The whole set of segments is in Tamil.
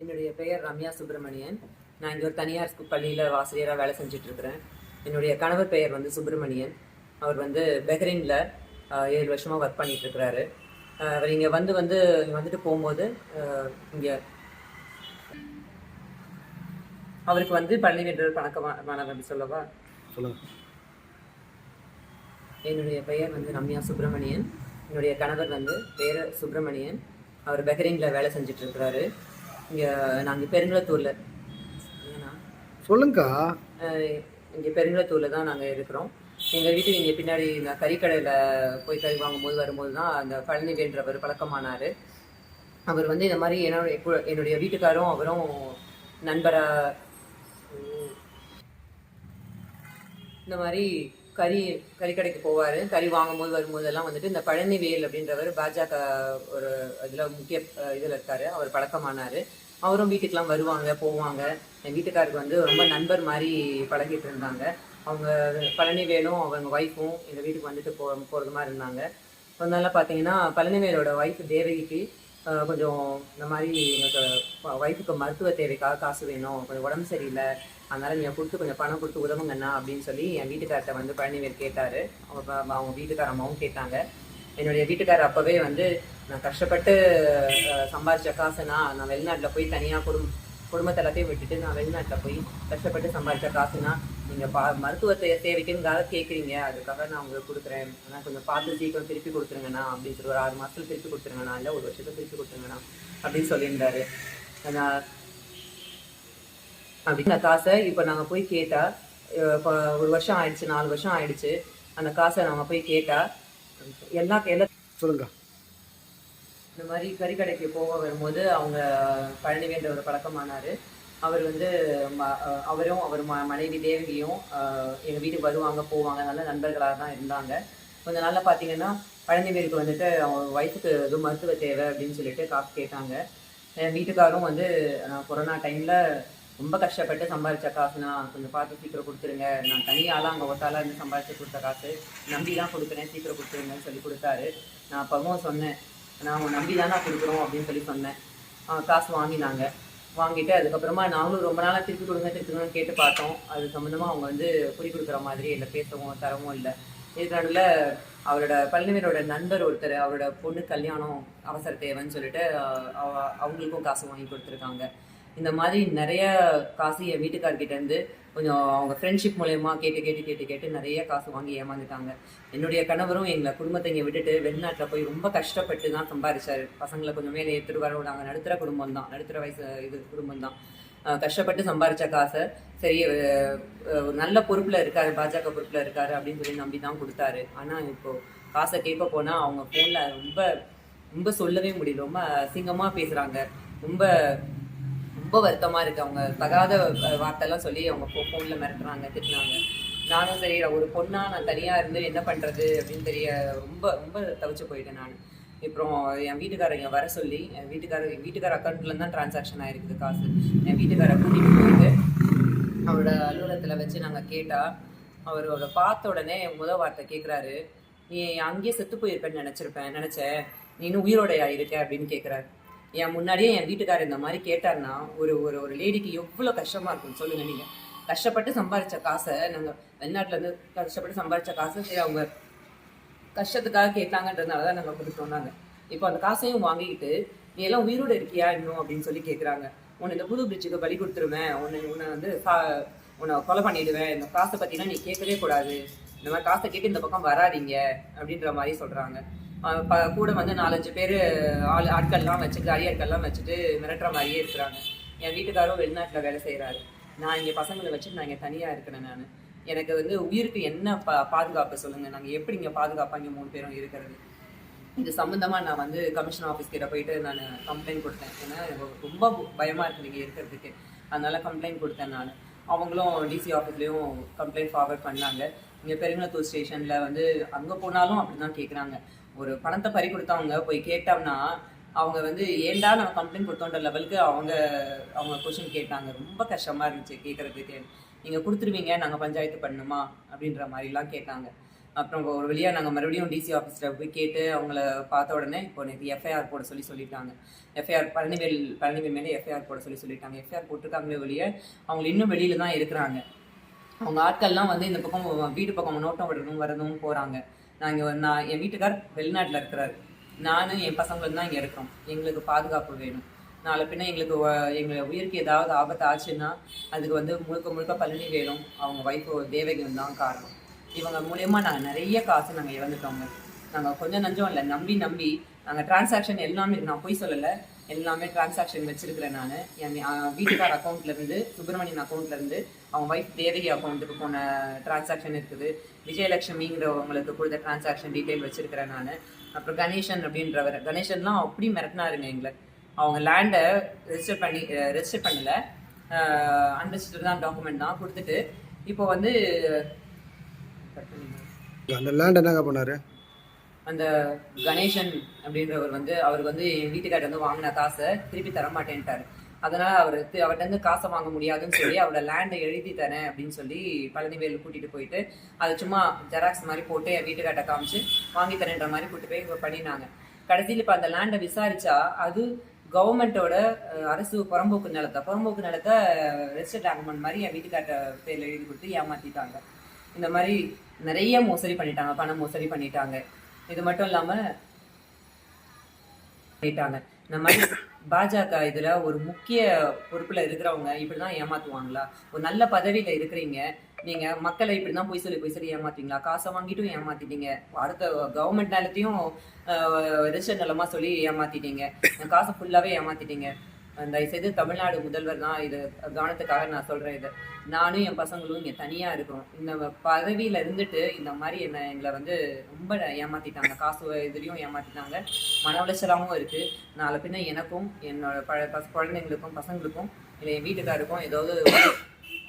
என்னுடைய பெயர் ரம்யா சுப்பிரமணியன். நான் இங்கே ஒரு தனியார் பள்ளியில் ஆசிரியராக வேலை செஞ்சுட்டு இருக்கிறேன் என்னுடைய கணவர் பெயர் வந்து சுப்பிரமணியன். அவர் வந்து பெஹ்ரைனில் ஏழு வருஷமாக ஒர்க் அஹ் அவர் இங்கே வந்து வந்து இங்க வந்துட்டு போகும்போது இங்கே அவருக்கு வந்து பள்ளி வென்ற பணக்கமான அப்படி சொல்லவா? சொல்லுங்க. என்னுடைய பெயர் வந்து ரம்யா சுப்பிரமணியன். என்னுடைய கணவர் வந்து பேர் சுப்பிரமணியன். அவர் பெஹ்ரைனில் வேலை செஞ்சுட்டு இருக்கிறாரு இங்கே நாங்கள் பெருங்குளத்தூரில். ஏன்னா சொல்லுங்கக்கா. இங்கே பெருங்குளத்தூரில் தான் நாங்கள் இருக்கிறோம். எங்கள் வீட்டுக்கு இங்கே பின்னாடி இந்த கறிக்கடையில் போய் கறி வாங்கும்போது வரும்போது தான் அந்த பழனிவேன்றவர் பழக்கமானார். அவர் வந்து இந்த மாதிரி என்னுடைய கு- என்னுடைய வீட்டுக்காரும் அவரும் நண்பராக இந்த மாதிரி கறி கறிக்கடைக்கு போவார். கறி வாங்கும்போது வரும்போதெல்லாம் வந்துட்டு இந்த பழனிவேல் அப்படின்றவர் பாஜக ஒரு இதில் முக்கிய இதில் இருக்கார். அவர் பழக்கமானார். அவரும் வீட்டுக்கெலாம் வருவாங்க போவாங்க. என் வீட்டுக்காருக்கு வந்து ரொம்ப நண்பர் மாதிரி பழகிட்டு இருந்தாங்க. அவங்க பழனிவேலும் அவங்க ஒய்ஃபும் எங்கள் வீட்டுக்கு வந்துட்டு போ போகிறது மாதிரி இருந்தாங்க. அதனால பார்த்தீங்கன்னா பழனிவேலோட ஒய்ஃப் தேவகிக்கு கொஞ்சம் இந்த மாதிரி எனக்கு ஒய்ஃபுக்கு மருத்துவ தேவைக்காக காசு வேணும் கொஞ்சம் உடம்பு சரியில்லை அதனால் நீங்கள் கொடுத்து கொஞ்சம் பணம் கொடுத்து உதவுங்கண்ணா அப்படின்னு சொல்லி என் வீட்டுக்கார்ட்ட வந்து பழனிவேல் கேட்டார். அவங்க அவங்க வீட்டுக்கார அம்மாவும் கேட்டாங்க. என்னுடைய வீட்டுக்காரர் அப்போவே வந்து நான் கஷ்டப்பட்டு சம்பாதிச்ச காசுனா நான் வெளிநாட்டில் போய் தனியாக குடும் குடும்பத்தை எல்லாத்தையும் விட்டுட்டு நான் வெளிநாட்டில் போய் கஷ்டப்பட்டு சம்பாதிச்ச காசுனா நீங்கள் பா மருத்துவத்தை தே கேட்குறீங்க அதுக்காக நான் உங்களுக்கு கொடுக்குறேன். ஆனால் கொஞ்சம் பார்த்து சீக்கிரம் திருப்பி கொடுத்துருங்கண்ணா அப்படின்னு சொல்லி ஒரு ஆறு மாதத்தில் திருப்பி கொடுத்துருங்கண்ணா இல்லை ஒரு வருஷத்தை திருப்பி கொடுத்துருங்கண்ணா அப்படின்னு சொல்லியிருந்தாரு. நான் அப்படின்னு அந்த காசை இப்போ நாங்கள் போய் கேட்டால் இப்போ ஒரு வருஷம் ஆயிடுச்சு நாலு வருஷம் ஆயிடுச்சு. அந்த காசை நாங்கள் போய் கேட்டால் எல்லா எல்லா சொல்லுங்கக்கா இந்த மாதிரி கறிக்கடைக்கு போக வரும்போது அவங்க பழனிவேன்ற ஒரு பழக்கமானார். அவர் வந்து அவரும் அவர் ம மனைவி தேவகியும் எங்கள் வீட்டுக்கு வருவாங்க போவாங்க நல்ல நண்பர்களாக தான் இருந்தாங்க. கொஞ்ச நாளில் பார்த்தீங்கன்னா பழனிவேலுக்கு வந்துட்டு அவங்க ஒய்ஃபுக்கு எதுவும் மருத்துவ தேவை அப்படின்னு சொல்லிட்டு காசு கேட்டாங்க. என் வீட்டுக்காரும் வந்து கொரோனா டைமில் ரொம்ப கஷ்டப்பட்டு சம்பாதிச்ச காசுனா கொஞ்சம் பார்த்து சீக்கிரம் கொடுத்துருங்க. நான் தனியாலாம் அங்கே ஒத்தாலாம் இருந்து சம்பாதிச்சு கொடுத்த காசு நம்பி தான் கொடுக்குறேன். சீக்கிரம் கொடுத்துருங்கன்னு சொல்லி கொடுத்தாரு. நான் அப்பவும் சொன்னேன். நான் அவங்க நம்பி தானே கொடுக்குறோம் அப்படின்னு சொல்லி சொன்னேன். காசு வாங்கினாங்க. வாங்கிட்டு அதுக்கப்புறமா நாங்களும் ரொம்ப நாளாக திருப்பி கொடுங்க திருப்பி கொடுங்கன்னு கேட்டு பார்த்தோம். அது சம்மந்தமாக அவங்க வந்து குறி கொடுக்குற மாதிரி இல்லை பேசவும் தரவும் இல்லை. இதுக்கு நடுவில் அவரோட பழனிவரோட நண்பர் ஒருத்தர் அவரோட பொண்ணு கல்யாணம் அவசர தேவைன்னு சொல்லிட்டு அவ- அவங்களுக்கும் காசு வாங்கி கொடுத்துருக்காங்க. இந்த மாதிரி நிறைய காசு என் வீட்டுக்கார்கிட்ட இருந்து கொஞ்சம் அவங்க ஃப்ரெண்ட்ஷிப் மூலயமா கேட்டு கேட்டு கேட்டு கேட்டு நிறைய காசு வாங்கி ஏமாந்துட்டாங்க. என்னுடைய கணவரும் எங்களை குடும்பத்தை இங்கே விட்டுட்டு வெளிநாட்டில் போய் ரொம்ப கஷ்டப்பட்டு தான் சம்பாரிச்சார். பசங்களை கொஞ்சம் மேலே எடுத்துகிட்டு வர விடாங்க. நடுத்தர குடும்பம் தான். நடுத்தர வயசு இது குடும்பம் தான். கஷ்டப்பட்டு சம்பாதிச்ச காசை சரி ஒரு நல்ல பொறுப்பில் இருக்காரு பாஜக பொறுப்பில் இருக்காரு அப்படின்னு சொல்லி நம்பி தான் கொடுத்தாரு. ஆனால் இப்போது காசை கேட்க போனால் அவங்க ஃபோனில் ரொம்ப ரொம்ப சொல்லவே முடியல. ரொம்ப அசிங்கமாக பேசுகிறாங்க ரொம்ப ரொம்ப வருத்தமாக இருக்குது அவங்க தகாத வார்த்தைலாம் சொல்லி அவங்க ஃபோனில் மிரட்டுறாங்க திட்டுறாங்க. நானும் சரி ஒரு பொண்ணாக நான் தனியாக இருந்து என்ன பண்ணுறது அப்படின்னு தெரிய ரொம்ப ரொம்ப தவிச்சு போயிட்டேன் நான். அப்புறம் என் வீட்டுக்காரங்க வர சொல்லி என் வீட்டுக்காரர் என் வீட்டுக்கார அக்கௌண்ட்ல தான் டிரான்சாக்ஷன் ஆகிருக்குது காசு. என் வீட்டுக்கார கூட்டிகிட்டு போயிட்டு அவரோட அலுவலகத்தில் வச்சு நாங்கள் கேட்டால் அவரோட பார்த்த உடனே முதல் வார்த்தை கேட்குறாரு நீ அங்கேயே செத்து போயிருப்பேன்னு நினச்சிருப்பேன் நினச்சேன். நீ இன்னும் உயிரோடையா இருக்க அப்படின்னு கேட்குறாரு என் முன்னாடியே என் வீட்டுக்காரர் இந்த மாதிரி கேட்டார்னா ஒரு ஒரு ஒரு லேடிக்கு எவ்வளோ கஷ்டமாக இருக்கும் சொல்லுங்க நீங்கள் கஷ்டப்பட்டு சம்பாதிச்ச காசை நாங்கள் வெளிநாட்டிலேருந்து கஷ்டப்பட்டு சம்பாதிச்ச காசை சரி அவங்க கஷ்டத்துக்காக கேட்டாங்கன்றதுனால தான் நாங்கள் கொடுத்தோம் நாங்கள் இப்போ அந்த காசையும் வாங்கிக்கிட்டு நீ எல்லாம் உயிரோடு இருக்கியா இன்னும்? அப்படின்னு சொல்லி கேட்குறாங்க உன்னை இந்த புது பிரிட்ஜுக்கு பலி கொடுத்துருவேன். உன்னை உன்னை வந்து கா உன்னை கொலை பண்ணிடுவேன். இந்த காசை பற்றிலாம் நீ கேட்கவே கூடாது. இந்த மாதிரி காசை கேட்டு இந்த பக்கம் வராதீங்க. அப்படின்ற மாதிரி சொல்கிறாங்க கூட வந்து நாலஞ்சு பேர் ஆள் ஆட்கள்லாம் வச்சுட்டு அரியர்கள்லாம் வச்சுட்டு மிரட்டுற மாதிரியே இருக்கிறாங்க. என் வீட்டுக்காரும் வெளிநாட்டில் வேலை செய்கிறாரு நான் இங்கே பசங்களை வச்சுட்டு நான் இங்கே தனியாக இருக்கிறேன் நான். எனக்கு வந்து உயிருக்கு என்ன பா பாதுகாப்பு சொல்லுங்கள் நாங்கள் எப்படி இங்கே பாதுகாப்பாக இங்கே மூணு பேரும் இருக்கிறது? இது சம்மந்தமாக நான் வந்து கமிஷன் ஆஃபீஸ் கிட்ட போயிட்டு நான் கம்ப்ளைண்ட் கொடுத்தேன். ஏன்னா எனக்கு ரொம்ப பயமாக இருக்குது நீங்கள் இருக்கிறதுக்கு. அதனால் கம்ப்ளைண்ட் கொடுத்தேன் நான். அவங்களும் டிசி ஆஃபீஸ்லேயும் கம்ப்ளைண்ட் ஃபார்வர்ட் பண்ணாங்க. இங்கே பெருங்குளத்தூர் ஸ்டேஷனில் வந்து அங்கே போனாலும் அப்படி தான் கேட்குறாங்க ஒரு பணத்தை பறி கொடுத்தவங்க போய் கேட்டோம்னா அவங்க வந்து ஏண்டா நம்ம கம்ப்ளைண்ட் கொடுத்தோன்ற லெவலுக்கு அவங்க அவங்க கொஷின் கேட்டாங்க. ரொம்ப கஷ்டமாக இருந்துச்சு கேட்குறதுக்கு நீங்கள் கொடுத்துருவீங்க நாங்கள் பஞ்சாயத்து பண்ணணுமா? அப்படின்ற மாதிரிலாம் கேட்டாங்க. அப்புறம் ஒரு வழியாக நாங்கள் மறுபடியும் டிசி ஆஃபீஸில் போய் கேட்டு அவங்கள பார்த்த உடனே இப்போ எனக்கு எஃப்ஐஆர் போட சொல்லி சொல்லிட்டாங்க. எஃப்ஐஆர் பழனிவேல் பழனிவேல் மேலே எஃப்ஐஆர் போட சொல்லி சொல்லிட்டாங்க. எஃப்ஐஆர் போட்டிருக்காங்களே வெளியே அவங்க இன்னும் வெளியில் தான் இருக்கிறாங்க. அவங்க ஆட்கள்லாம் வந்து இந்த பக்கம் வீடு பக்கம் நோட்டம் விடணும் வரதும் போகிறாங்க நான் இங்கே நான் என் வீட்டுக்கார் வெளிநாட்டில் இருக்கிறாரு. நானும் என் பசங்களும் தான் இங்கே இருக்கிறோம் எங்களுக்கு பாதுகாப்பு வேணும். நாளை பின்ன எங்களுக்கு எங்களை உயிருக்கு ஏதாவது ஆபத்து ஆச்சுன்னா அதுக்கு வந்து முழுக்க முழுக்க பழனி வேணும். அவங்க ஒய்ஃபு தேவகம் தான் காரணம். இவங்க மூலயமா நாங்கள் நிறைய காசு நாங்கள் இழந்துட்டோங்க. நாங்கள் கொஞ்சம் நஞ்சம் இல்லை நம்பி நம்பி நாங்கள் டிரான்சாக்ஷன் எல்லாமே நான் போய் சொல்லலை. எல்லாமே டிரான்சாக்ஷன் வச்சிருக்கிறேன் நான். என் வீட்டுக்கார் அக்கௌண்ட்ல இருந்து சுப்பிரமணியன் அக்கௌண்ட்ல இருந்து ஒய்ஃப் தேவகி அக்கௌண்ட்டுக்கு போன டிரான்சாக்ஷன் இருக்குது. விஜயலட்சுமிங்கிறவங்களுக்கு கொடுத்த டிரான்சாக்ஷன் டீட்டெயில் வச்சிருக்கிறேன் நான். அப்புறம் கணேசன் அப்படின்றவர் கணேசன்லாம் அப்படி மிரட்டினாருங்க எங்களை. அவங்க லேண்டை ரெஜிஸ்டர் பண்ணி ரெஜிஸ்டர் பண்ணல. அன்ரெஜிஸ்டர் தான் டாக்குமெண்ட் தான் கொடுத்துட்டு இப்போ வந்து அந்த லேண்ட் என்னங்க பண்ணாரு? அந்த கணேசன் அப்படின்றவர் வந்து அவர் வந்து என் வீட்டுக்காரர் வந்து வாங்கின காசை திருப்பி தர மாட்டேன்ட்டார் அதனால அவர் அவர்கிட்ட இருந்து காசை வாங்க முடியாதுன்னு சொல்லி அவரோட லேண்டை எழுதி தரேன் அப்படின்னு சொல்லி பழனிவேல் கூட்டிட்டு போயிட்டு அதை சும்மா ஜெராக்ஸ் மாதிரி போட்டு என் வீட்டுக்கார்ட்ட காமிச்சு வாங்கி தரேன்ற மாதிரி கூட்டிட்டு போய் பண்ணினாங்க. கடைசியில் இப்போ அந்த லேண்டை விசாரிச்சா அது கவர்மெண்ட்டோட அரசு புறம்போக்கு நிலத்தை புறம்போக்கு நிலத்தை ரெஜிஸ்டர் டாக்குமெண்ட் மாதிரி என் வீட்டுக்கார்ட்ட பேரில் எழுதி கொடுத்து ஏமாத்திட்டாங்க. இந்த மாதிரி நிறைய மோசடி பண்ணிட்டாங்க பணம் மோசடி பண்ணிட்டாங்க. இது மட்டும் இல்லாம போயிட்டாங்க இந்த மாதிரி பாஜக இதுல ஒரு முக்கிய பொறுப்புல இருக்கிறவங்க இப்படிதான் ஏமாத்துவாங்களா? ஒரு நல்ல பதவியில இருக்கிறீங்க. நீங்க மக்களை இப்படிதான் போய் சொல்லி போய் சொல்லி ஏமாத்துவீங்களா? காசை வாங்கிட்டும் ஏமாத்திட்டீங்க. அடுத்த கவர்மெண்ட் நிலத்தையும் ரிஜிஸ்டர் நிலமா சொல்லி ஏமாத்திட்டீங்க. காசை ஃபுல்லாவே ஏமாத்திட்டீங்க. தயவுசெய்து தமிழ்நாடு முதல்வர் தான் இது கவனத்துக்காக நான் சொல்கிறேன் இது. நானும் என் பசங்களும் இங்கே தனியாக இருக்கிறோம். இந்த பதவியில் இருந்துட்டு இந்த மாதிரி என்னை எங்களை வந்து ரொம்ப ஏமாற்றிட்டாங்க காசு இதுலேயும் ஏமாற்றிட்டாங்க மன உளைச்சலாகவும் இருக்குது நாளை பின்ன எனக்கும் என்னோட பழ பச- குழந்தைங்களுக்கும் பசங்களுக்கும் இல்லை என் வீட்டுக்காருக்கும் ஏதாவது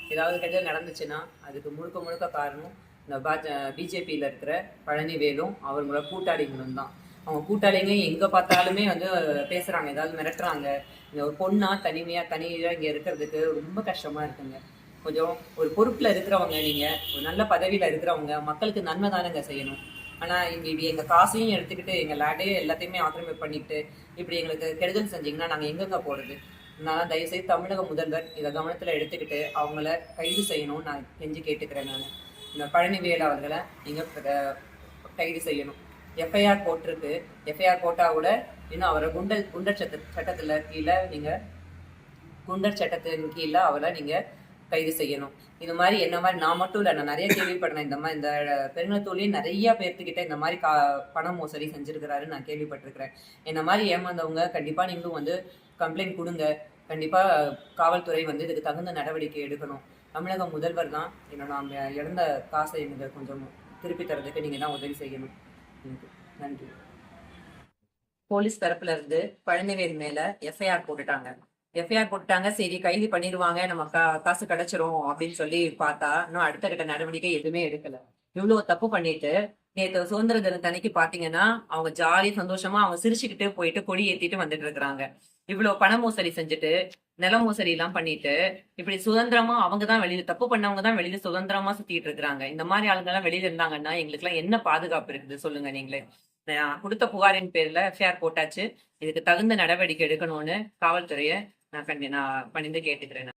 ஏதாவது கெட்டது நடந்துச்சுன்னா அதுக்கு முழுக்க முழுக்க காரணம் இந்த பாஜ பிஜேபியில் இருக்கிற பழனிவேலும் அவங்களோட கூட்டாளிகளும் தான். அவங்க கூட்டாளிங்க எங்க பார்த்தாலுமே வந்து பேசுறாங்க ஏதாவது மிரட்டுறாங்க. ஒரு பொண்ணா தனிமையா தனியா இங்க இருக்கிறதுக்கு ரொம்ப கஷ்டமா இருக்குங்க. கொஞ்சம் ஒரு பொறுப்புல இருக்கிறவங்க நீங்க ஒரு நல்ல பதவியில இருக்கிறவங்க மக்களுக்கு நன்மை தானங்க செய்யணும். ஆனா இங்க இப்படி எங்க காசையும் எடுத்துக்கிட்டு எங்க லேண்டையும் எல்லாத்தையுமே ஆக்கிரமிப்பு பண்ணிட்டு இப்படி எங்களுக்கு கெடுதல் செஞ்சீங்கன்னா நாங்க எங்கெங்க போறது? அதனால தயவுசெய்து தமிழக முதல்வர் இதை கவனத்துல எடுத்துக்கிட்டு அவங்கள கைது செய்யணும்னு நான் கெஞ்சி கேட்டுக்கிறேன் நான். இந்த பழனிவேல் அவர்களை நீங்க கைது செய்யணும். எஃப்ஐஆர் போட்டிருக்கு. எஃப்ஐஆர் போட்டால் கூட இன்னும் அவரை குண்டர் குண்டர் சட்ட சட்டத்தில் கீழே நீங்கள் குண்டர் சட்டத்தின் கீழே அவரை நீங்கள் கைது செய்யணும். இது மாதிரி என்ன மாதிரி நான் மட்டும் இல்லை நான் நிறைய கேள்விப்படுறேன் இந்த மாதிரி இந்த பெருங்கத்தூர்லேயே நிறைய பேர்த்துக்கிட்ட இந்த மாதிரி கா பண மோசடி செஞ்சுருக்கிறாரு நான் கேள்விப்பட்டிருக்கிறேன். என்ன மாதிரி ஏமாந்தவங்க கண்டிப்பாக நீங்களும் வந்து கம்ப்ளைண்ட் கொடுங்க. கண்டிப்பாக காவல்துறை வந்து இதுக்கு தகுந்த நடவடிக்கை எடுக்கணும். தமிழக முதல்வர் தான் என்னோட நான் இழந்த காசை எனக்கு கொஞ்சம் திருப்பி தரதுக்கு நீங்கள் தான் உதவி செய்யணும். நன்றி. போலீஸ் தரப்புல இருந்து பழனிவேல் மேல எஃப்ஐஆர் போட்டுட்டாங்க. எஃப்ஐஆர் போட்டுட்டாங்க. சரி கைது பண்ணிடுவாங்க. நம்ம கா- காசு கிடைச்சிரும் அப்படின்னு சொல்லி பார்த்தா இன்னும் அடுத்த கட்ட நடவடிக்கை எதுவுமே எடுக்கல. இவ்வளவு தப்பு பண்ணிட்டு நேத்து சுதந்திர தினத்தன்னைக்கு பாத்தீங்கன்னா அவங்க ஜாலி சந்தோஷமா அவங்க சிரிச்சுக்கிட்டு போயிட்டு கொடி ஏத்திட்டு வந்துட்டு இருக்கிறாங்க. இவ்வளவு பண மோசடி செஞ்சுட்டு நில மோசடி எல்லாம் பண்ணிட்டு இப்படி சுதந்திரமா அவங்க தான் வெளியில தப்பு பண்ணவங்க தான் வெளியில சுதந்திரமா சுத்திட்டு இருக்காங்க இந்த மாதிரி ஆளுங்க எல்லாம் வெளியில இருந்தாங்கன்னா எங்களுக்கு எல்லாம் என்ன பாதுகாப்பு இருக்குது சொல்லுங்க நீங்களே. நான் கொடுத்த புகாரின் பேர்ல எஃப்ஐஆர் போட்டாச்சு. இதுக்கு தகுந்த நடவடிக்கை எடுக்கணும்னு காவல்துறையை நான் கண்டி நான் பணிந்து கேட்டுக்கிறேன்.